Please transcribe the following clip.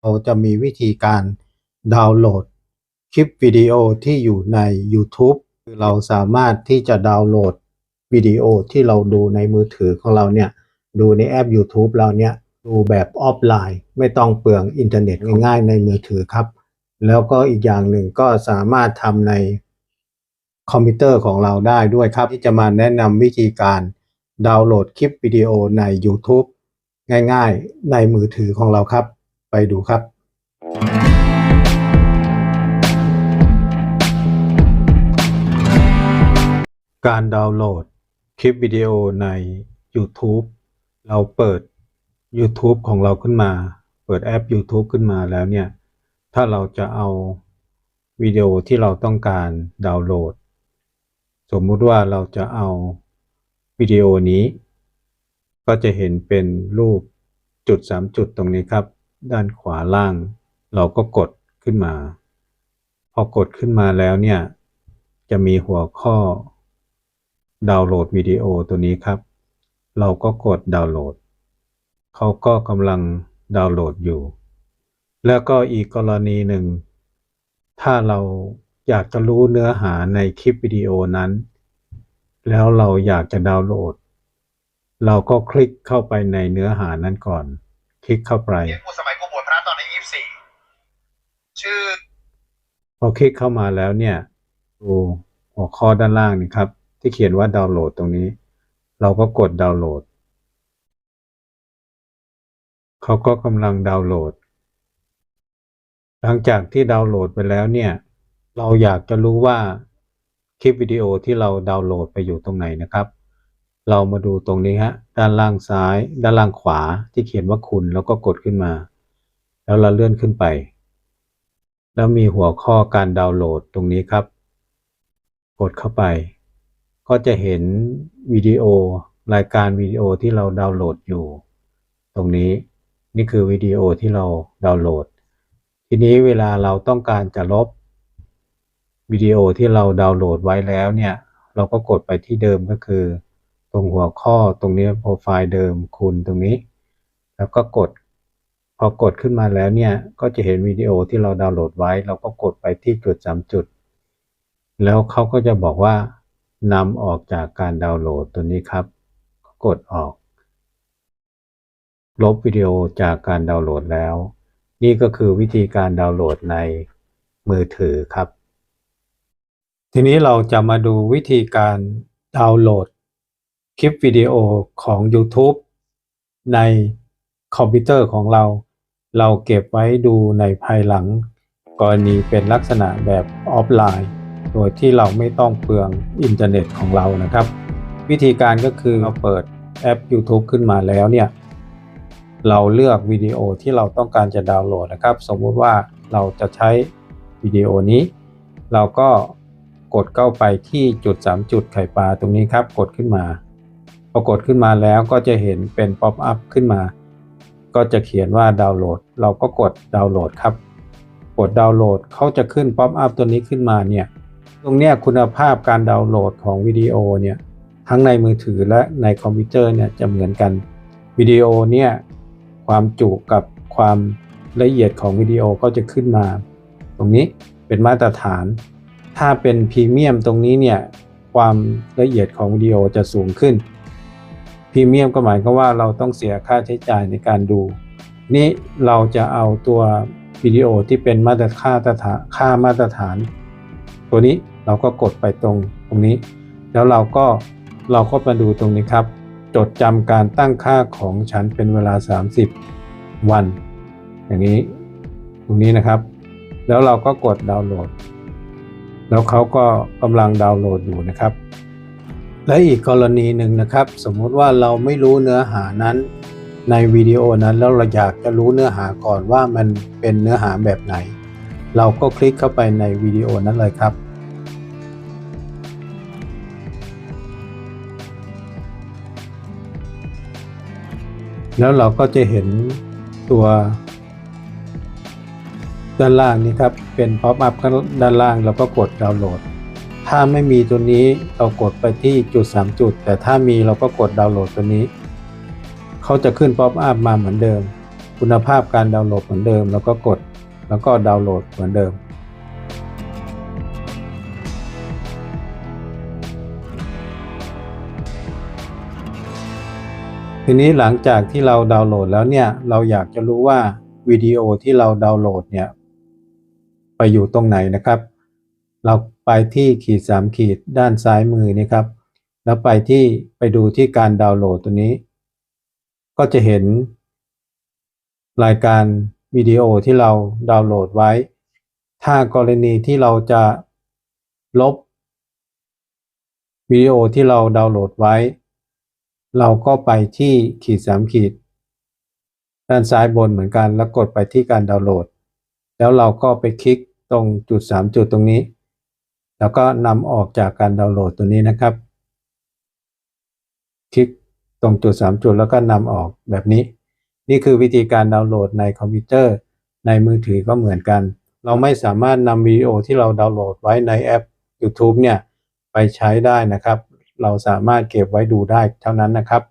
เราจะมีวิธีการดาวน์โหลดคลิปวิดีโอที่อยู่ใน YouTube เราสามารถที่จะดาวน์โหลดวิดีโอที่เราดูในมือถือของเราเนี่ย ดูในแอป YouTube เราเนี่ย ดูแบบออฟไลน์ ไม่ต้องเปลืองอินเทอร์เน็ตง่ายๆในมือถือครับ แล้วก็อีกอย่างหนึ่งก็สามารถทำในคอมพิวเตอร์ของเราได้ด้วยครับ ที่จะมาแนะนำวิธีการดาวน์โหลดคลิปวิดีโอใน YouTube ง่ายๆ ในมือถือของเราครับ ไปดูครับ การดาวน์โหลดคลิปวิดีโอใน YouTube เราเปิด YouTube ของเราขึ้นมา เปิดแอป YouTube ขึ้นมาแล้วเนี่ย ถ้าเราจะเอาวิดีโอที่เราต้องการดาวน์โหลด สมมุติว่าเราจะเอาวิดีโอนี้ ก็จะเห็นเป็นรูปจุดสามจุดตรงนี้ครับ ด้านขวาล่าง เราก็กดขึ้นมา พอกดขึ้นมาแล้วเนี่ย จะมีหัวข้อ ดาวน์โหลดวิดีโอตัวนี้ครับ เราก็กดดาวน์โหลด เขาก็กำลังดาวน์โหลดอยู่ แล้วก็อีกกรณีหนึ่ง ถ้าเราอยากจะรู้เนื้อหาในคลิปวิดีโอนั้น แล้วเราอยากจะดาวน์โหลด เราก็คลิกเข้าไปในเนื้อหานั้นก่อน คลิกเข้าไป ชื่อ พอคลิกเข้ามาแล้วเนี่ยดูหัวข้อด้านล่างนี่ครับ ที่เขียนว่าดาวน์โหลดตรงนี้ เราก็กดดาวน์โหลดเขาก็กำลังดาวน์โหลด หลังจากที่ดาวน์โหลดไปแล้วเนี่ย เราอยากจะรู้ว่าคลิปวิดีโอที่เราดาวน์โหลดไปอยู่ตรงไหนนะครับ เรามาดูตรงนี้ฮะ ด้านล่างซ้าย ด้านล่างขวาที่เขียนว่าคุณแล้วก็กดขึ้นมา แล้วเราเลื่อนขึ้นไป แล้วมีหัวข้อการดาวน์โหลดตรงนี้ครับ กดเข้าไป ก็จะเห็นวิดีโอรายการวิดีโอที่เราดาวน์โหลดอยู่ ตรงนี้นี่คือวิดีโอที่เราดาวน์โหลด ทีนี้เวลาเราต้องการจะลบวิดีโอที่เราดาวน์โหลดไว้แล้วเนี่ยเราก็กดไปที่เดิมก็คือ ตรงหัวข้อตรงนี้โปรไฟล์เดิมคุณตรงนี้ แล้วก็กด พอกดขึ้นมาแล้วเนี่ย ก็จะเห็นวิดีโอที่เราดาวน์โหลดไว้ เราก็กดไปที่จุดสามจุด แล้วเขาก็จะบอกว่านำออกจากการดาวน์โหลดตัวนี้ครับ กดออก ลบวิดีโอจากการดาวน์โหลดแล้ว นี่ก็คือวิธีการดาวน์โหลดในมือถือครับ ทีนี้เราจะมาดูวิธีการดาวน์โหลด คลิปวิดีโอของ YouTube ในคอมพิวเตอร์ของเรา เราเก็บไว้ดูในภายหลัง กรณีเป็นลักษณะแบบออฟไลน์ โดยที่เราไม่ต้องเปลืองอินเทอร์เน็ตของเรานะครับ วิธีการก็คือเราเปิดแอป YouTube ขึ้นมาแล้วเนี่ย เราเลือกวิดีโอที่เราต้องการจะดาวน์โหลดนะครับ สมมติว่าเราจะใช้วิดีโอนี้ เราก็กดเข้าไปที่จุด 3 จุดไข่ปลาตรงนี้ครับ กดขึ้นมา พอกดขึ้นมาแล้วก็จะเห็นเป็นป๊อปอัพขึ้นมา ก็จะเขียนว่าดาวน์โหลด เราก็กดดาวน์โหลดครับ กดดาวน์โหลดเขาจะขึ้นป๊อปอัพตัวนี้ขึ้นมาเนี่ย ตรงเนี้ยคุณภาพการดาวน์โหลดของวิดีโอเนี่ย ทั้งในมือถือและในคอมพิวเตอร์เนี่ยจะเหมือนกัน วิดีโอเนี่ยความจุกับความละเอียดของวิดีโอก็จะขึ้นมา ตรงนี้เป็นมาตรฐาน ถ้าเป็นพรีเมียมตรงนี้เนี่ยความละเอียดของวิดีโอจะสูงขึ้น พรีเมียมก็หมายความว่าเราต้องเสียค่าใช้จ่ายในการดู นี่เราจะเอาตัววิดีโอที่เป็นมาตรค่าตรฐานค่ามาตรฐาน ตัวนี้เราก็กดไปตรงตรงนี้ แล้วเราก็เราก็มาดูตรงนี้ครับ จดจำการตั้งค่าของฉันเป็นเวลา 30 วัน อย่างนี้ตรงนี้นะครับ แล้วเราก็กดดาวน์โหลด แล้วเขาก็กำลังดาวน์โหลดอยู่นะครับ และอีกกรณีหนึ่งนะครับ สมมุติว่าเราไม่รู้เนื้อหานั้น ในวิดีโอนั้นแล้วเราอยากจะรู้เนื้อหาก่อนว่ามันเป็นเนื้อหาแบบไหน เราก็คลิกเข้าไปในวิดีโอนั้นเลยครับแล้วเราก็จะเห็นตัวด้านล่างนี้ครับ เป็นป๊อปอัพด้านล่างเราก็กดดาวน์โหลด ถ้าไม่มีตัวนี้เรากดไปที่จุด 3 จุด แต่ถ้ามีเราก็กดดาวน์โหลดตัวนี้ เขาจะขึ้นป๊อปอัพมาเหมือนเดิม คุณภาพการดาวน์โหลดเหมือนเดิม แล้วก็กด แล้วก็ดาวน์โหลดเหมือนเดิม ทีนี้หลังจากที่เราดาวน์โหลดแล้วเนี่ย เราอยากจะรู้ว่าวิดีโอที่เราดาวน์โหลดเนี่ย ไปอยู่ตรงไหนนะครับ เรา ไปที่ขีดสามขีดด้านซ้ายมือนี่ครับ แล้วไปที่ไปดูที่การดาวน์โหลดตัวนี้ ก็จะเห็น รายการวิดีโอที่เราดาวน์โหลดไว้ ถ้ากรณีที่เราจะลบวิดีโอที่เราดาวน์โหลดไว้ เราก็ไปที่ขีดสามขีด ด้านซ้ายบนเหมือนกันแล้วกดไปที่การดาวน์โหลด แล้วเราก็ไปคลิกตรงจุดสามจุดตรงนี้ แล้วก็นำออกจากการดาวน์โหลดตัวนี้นะครับ คลิกตรงจุดสามจุดแล้วก็นำออกแบบนี้ นี่คือวิธีการดาวน์โหลดในคอมพิวเตอร์ ในมือถือก็เหมือนกัน เราไม่สามารถนำวิดีโอที่เราดาวน์โหลดไว้ในแอป YouTube เนี่ยไปใช้ได้นะครับ เราสามารถเก็บไว้ดูได้เท่านั้นนะครับ